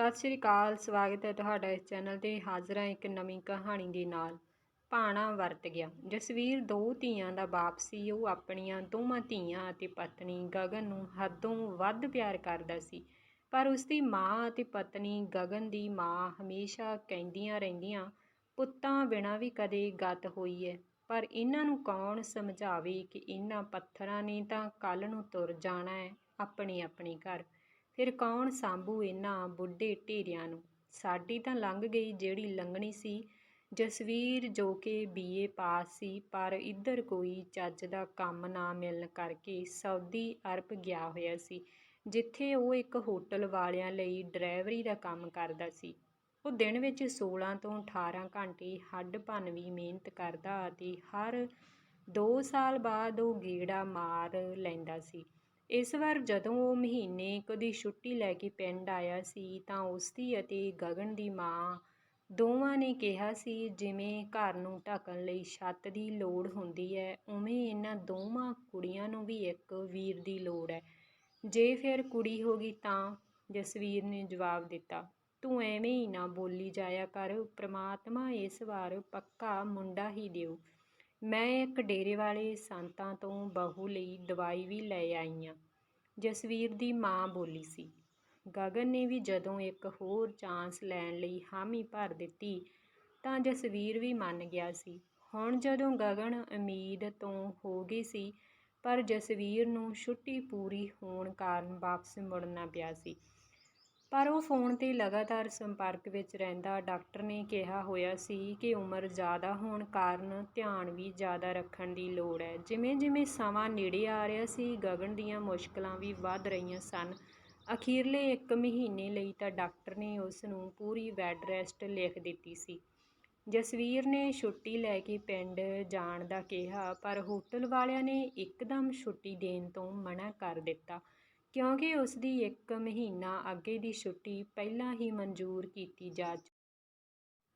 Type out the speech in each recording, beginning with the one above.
ਸਤਿ ਸ਼੍ਰੀ ਅਕਾਲ, ਸਵਾਗਤ ਹੈ ਤੁਹਾਡਾ ਇਸ ਚੈਨਲ ਤੇ ਹਾਜ਼ਰ ਹਾਂ ਇੱਕ ਨਵੀਂ ਕਹਾਣੀ ਦੇ ਨਾਲ। ਭਾਣਾ ਵਰਤ ਗਿਆ। ਜਸਵੀਰ ਦੋ ਧੀਆਂ ਦਾ ਬਾਪ ਸੀ, ਉਹ ਆਪਣੀਆਂ ਦੋਵਾਂ ਧੀਆਂ ਅਤੇ ਪਤਨੀ ਗਗਨ ਨੂੰ ਹੱਦੋਂ ਵੱਧ ਪਿਆਰ ਕਰਦਾ ਸੀ। ਪਰ ਉਸ ਦੀ ਮਾਂ ਅਤੇ ਪਤਨੀ ਗਗਨ ਦੀ ਮਾਂ ਹਮੇਸ਼ਾ ਕਹਿੰਦੀਆਂ ਰਹਿੰਦੀਆਂ, ਪੁੱਤਾਂ ਬਿਨਾਂ ਵੀ ਕਦੇ ਗਤ ਹੋਈ ਹੈ ਪਰ ਇਹਨਾਂ ਨੂੰ ਕੌਣ ਸਮਝਾਵੇ ਕਿ ਇਹਨਾਂ ਪੱਥਰਾਂ ਨੇ ਤਾਂ ਕੱਲ ਨੂੰ ਤੁਰ ਜਾਣਾ ਹੈ ਆਪਣੇ ਆਪਣੇ ਘਰ। ਫਿਰ ਕੌਣ ਸਾਂਭੂ ਇਹਨਾਂ ਬੁੱਢੇ ਢੇਰਿਆਂ ਨੂੰ? ਸਾਡੀ ਤਾਂ ਲੰਘ ਗਈ ਜਿਹੜੀ ਲੰਘਣੀ ਸੀ। ਜਸਵੀਰ ਜੋ ਕਿ ਬੀਏ ਪਾਸ ਸੀ, ਪਰ ਇੱਧਰ ਕੋਈ ਚੱਜ ਦਾ ਕੰਮ ਨਾ ਮਿਲਣ ਕਰਕੇ ਸਾਊਦੀ ਅਰਬ ਗਿਆ ਹੋਇਆ ਸੀ, ਜਿੱਥੇ ਉਹ ਇੱਕ ਹੋਟਲ ਵਾਲਿਆਂ ਲਈ ਡਰਾਈਵਰੀ ਦਾ ਕੰਮ ਕਰਦਾ ਸੀ। ਉਹ ਦਿਨ ਵਿੱਚ 16 ਤੋਂ 18 ਘੰਟੇ ਹੱਡ ਭੰਨਵੀਂ ਮਿਹਨਤ ਕਰਦਾ ਅਤੇ ਹਰ 2 ਸਾਲ ਬਾਅਦ ਉਹ ਗੇੜਾ ਮਾਰ ਲੈਂਦਾ ਸੀ। ਇਸ ਵਾਰ ਜਦੋਂ ਉਹ ਮਹੀਨੇ ਕੁ ਦੀ ਛੁੱਟੀ ਲੈ ਕੇ ਪਿੰਡ ਆਇਆ ਸੀ ਤਾਂ ਉਸਦੀ ਅਤੇ ਗਗਨ ਦੀ ਮਾਂ ਦੋਵਾਂ ਨੇ ਕਿਹਾ ਸੀ, ਜਿਵੇਂ ਘਰ ਨੂੰ ਢੱਕਣ ਲਈ ਛੱਤ ਦੀ ਲੋੜ ਹੁੰਦੀ ਹੈ, ਉਵੇਂ ਇਹਨਾਂ ਦੋਵਾਂ ਕੁੜੀਆਂ ਨੂੰ ਵੀ ਇੱਕ ਵੀਰ ਦੀ ਲੋੜ ਹੈ। ਜੇ ਫਿਰ ਕੁੜੀ ਹੋ ਗਈ ਤਾਂ? ਜਸਵੀਰ ਨੇ ਜਵਾਬ ਦਿੱਤਾ। ਤੂੰ ਐਵੇਂ ਹੀ ਨਾ ਬੋਲੀ ਜਾਇਆ ਕਰ, ਪ੍ਰਮਾਤਮਾ ਇਸ ਵਾਰ ਪੱਕਾ ਮੁੰਡਾ ਹੀ ਦਿਓ। ਮੈਂ ਇੱਕ ਡੇਰੇ ਵਾਲੇ ਸੰਤਾਂ ਤੋਂ ਬਹੂ ਲਈ ਦਵਾਈ ਵੀ ਲੈ ਆਈ ਹਾਂ ਜਸਵੀਰ ਦੀ ਮਾਂ ਬੋਲੀ ਸੀ। ਗਗਨ ਨੇ ਵੀ ਜਦੋਂ ਇੱਕ ਹੋਰ ਚਾਂਸ ਲੈਣ ਲਈ ਹਾਮੀ ਭਰ ਦਿੱਤੀ ਤਾਂ ਜਸਵੀਰ ਵੀ ਮੰਨ ਗਿਆ ਸੀ। ਹੁਣ ਜਦੋਂ ਗਗਨ ਉਮੀਦ ਤੋਂ ਹੋ ਗਈ ਸੀ, ਪਰ ਜਸਵੀਰ ਨੂੰ ਛੁੱਟੀ ਪੂਰੀ ਹੋਣ ਕਾਰਨ ਵਾਪਸ ਮੁੜਨਾ ਪਿਆ ਸੀ। ਪਰ ਉਹ ਫੋਨ 'ਤੇ ਲਗਾਤਾਰ ਸੰਪਰਕ ਵਿੱਚ ਰਹਿੰਦਾ ਡਾਕਟਰ ਨੇ ਕਿਹਾ ਹੋਇਆ ਸੀ ਕਿ ਉਮਰ ਜ਼ਿਆਦਾ ਹੋਣ ਕਾਰਨ ਧਿਆਨ ਵੀ ਜ਼ਿਆਦਾ ਰੱਖਣ ਦੀ ਲੋੜ ਹੈ। ਜਿਵੇਂ ਜਿਵੇਂ ਸਮਾਂ ਨੇੜੇ ਆ ਰਿਹਾ ਸੀ, ਗਗਨ ਦੀਆਂ ਮੁਸ਼ਕਲਾਂ ਵੀ ਵੱਧ ਰਹੀਆਂ ਸਨ। ਅਖੀਰਲੇ ਇੱਕ ਮਹੀਨੇ ਲਈ ਤਾਂ ਡਾਕਟਰ ਨੇ ਉਸ ਨੂੰ ਪੂਰੀ ਬੈੱਡ ਰੈਸਟ ਲਿਖ ਦਿੱਤੀ ਸੀ। ਜਸਵੀਰ ਨੇ ਛੁੱਟੀ ਲੈ ਕੇ ਪਿੰਡ ਜਾਣ ਦਾ ਕਿਹਾ, ਪਰ ਹੋਟਲ ਵਾਲਿਆਂ ਨੇ ਇੱਕਦਮ ਛੁੱਟੀ ਦੇਣ ਤੋਂ ਮਨਾ ਕਰ ਦਿੱਤਾ। ਕਿਉਂਕਿ ਉਸ ਦੀ ਇੱਕ ਮਹੀਨਾ ਅੱਗੇ ਦੀ ਛੁੱਟੀ ਪਹਿਲਾਂ ਹੀ ਮਨਜ਼ੂਰ ਕੀਤੀ ਜਾ ਚੁੱਕੀ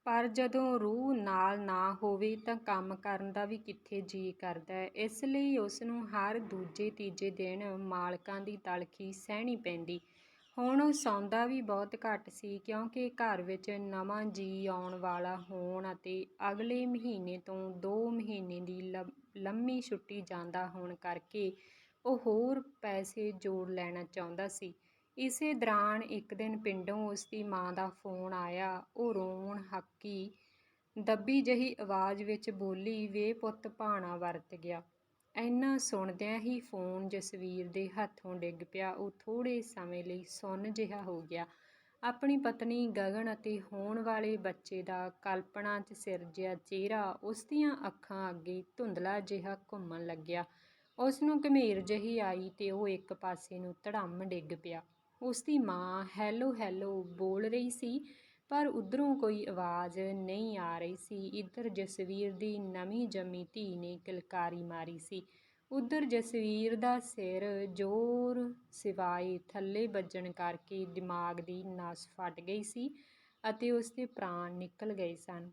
ਪਰ ਜਦੋਂ ਰੂਹ ਨਾਲ ਨਾ ਹੋਵੇ ਤਾਂ ਕੰਮ ਕਰਨ ਦਾ ਵੀ ਕਿੱਥੇ ਜੀਅ ਕਰਦਾ ਹੈ। ਇਸ ਲਈ ਉਸ ਨੂੰ ਹਰ ਦੂਜੇ ਤੀਜੇ ਦਿਨ ਮਾਲਕਾਂ ਦੀ ਤਲਖੀ ਸਹਿਣੀ ਪੈਂਦੀ। ਹੁਣ ਉਹ ਸੌਂਦਾ ਵੀ ਬਹੁਤ ਘੱਟ ਸੀ ਕਿਉਂਕਿ ਘਰ ਵਿੱਚ ਨਵਾਂ ਜੀ ਆਉਣ ਵਾਲਾ ਹੋਣ ਅਤੇ ਅਗਲੇ ਮਹੀਨੇ ਤੋਂ 2 ਮਹੀਨੇ ਦੀ ਲੰਮੀ ਛੁੱਟੀ ਜਾਂਦਾ ਹੋਣ ਕਰਕੇ ਉਹ ਹੋਰ ਪੈਸੇ ਜੋੜ ਲੈਣਾ ਚਾਹੁੰਦਾ ਸੀ। ਇਸੇ ਦੌਰਾਨ ਇੱਕ ਦਿਨ ਪਿੰਡੋਂ ਉਸ ਦੀ ਮਾਂ ਦਾ ਫੋਨ ਆਇਆ। ਉਹ ਰੋਣ ਹੱਕੀ ਦੱਬੀ ਜਹੀ ਆਵਾਜ਼ ਵਿੱਚ ਬੋਲੀ, ਵੇ ਪੁੱਤ, ਭਾਣਾ ਵਰਤ ਗਿਆ। ਇੰਨਾ ਸੁਣਦਿਆਂ ਹੀ ਫੋਨ ਜਸਵੀਰ ਦੇ ਹੱਥੋਂ ਡਿੱਗ ਪਿਆ। ਉਹ ਥੋੜੇ ਸਮੇਂ ਲਈ ਸੁੰਨ ਜਿਹਾ ਹੋ ਗਿਆ। ਆਪਣੀ ਪਤਨੀ ਗਗਨ ਅਤੇ ਹੋਣ ਵਾਲੇ ਬੱਚੇ ਦਾ ਕਲਪਨਾ 'ਚ ਸਿਰਜਿਆ ਚਿਹਰਾ ਉਸ ਦੀਆਂ ਅੱਖਾਂ ਅੱਗੇ ਧੁੰਦਲਾ ਜਿਹਾ ਘੁੰਮਣ ਲੱਗਿਆ। ਉਸ ਨੂੰ ਘਮੇਰ ਜਿਹੀ ਆਈ ਤੇ ਉਹ ਇੱਕ ਪਾਸੇ ਨੂੰ ਧੜੰਮ ਡਿੱਗ ਪਿਆ। ਉਸ ਦੀ ਮਾਂ ਹੈਲੋ ਹੈਲੋ ਬੋਲ ਰਹੀ ਸੀ, ਪਰ ਉਧਰੋਂ ਕੋਈ ਆਵਾਜ਼ ਨਹੀਂ ਆ ਰਹੀ ਸੀ। ਇੱਧਰ ਜਸਵੀਰ ਦੀ ਨਵੀਂ ਜੰਮੀ ਧੀ ਨੇ ਕਿਲਕਾਰੀ ਮਾਰੀ ਸੀ। ਉਧਰ ਜਸਵੀਰ ਦਾ ਸਿਰ ਜ਼ੋਰ ਸਿਵਾਏ ਥੱਲੇ ਵੱਜਣ ਕਰਕੇ ਦਿਮਾਗ ਦੀ ਨਸ ਫਟ ਗਈ ਸੀ ਅਤੇ ਉਸ ਦੇ ਪ੍ਰਾਣ ਨਿਕਲ ਗਏ ਸਨ।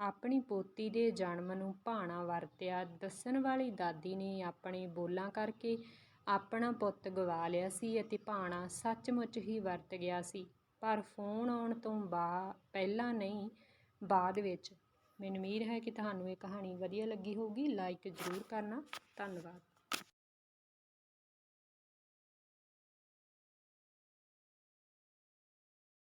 ਆਪਣੀ ਪੋਤੀ ਦੇ ਜਨਮ ਨੂੰ ਭਾਣਾ ਵਰਤਿਆ। ਦੱਸਣ ਵਾਲੀ ਦਾਦੀ ਨੇ ਆਪਣੇ ਬੋਲਾਂ ਕਰਕੇ ਆਪਣਾ ਪੁੱਤ ਗਵਾ ਲਿਆ ਸੀ ਅਤੇ ਭਾਣਾ ਸੱਚਮੁੱਚ ਹੀ ਵਰਤ ਗਿਆ ਸੀ। ਪਰ ਫੋਨ ਆਉਣ ਤੋਂ ਬਾ, ਪਹਿਲਾਂ ਨਹੀਂ, ਬਾਅਦ ਵਿੱਚ। ਮੈਨੂੰ ਉਮੀਦ ਹੈ ਕਿ ਤੁਹਾਨੂੰ ਇਹ ਕਹਾਣੀ ਵਧੀਆ ਲੱਗੀ ਹੋਊਗੀ। ਲਾਈਕ ਜ਼ਰੂਰ ਕਰਨਾ। ਧੰਨਵਾਦ।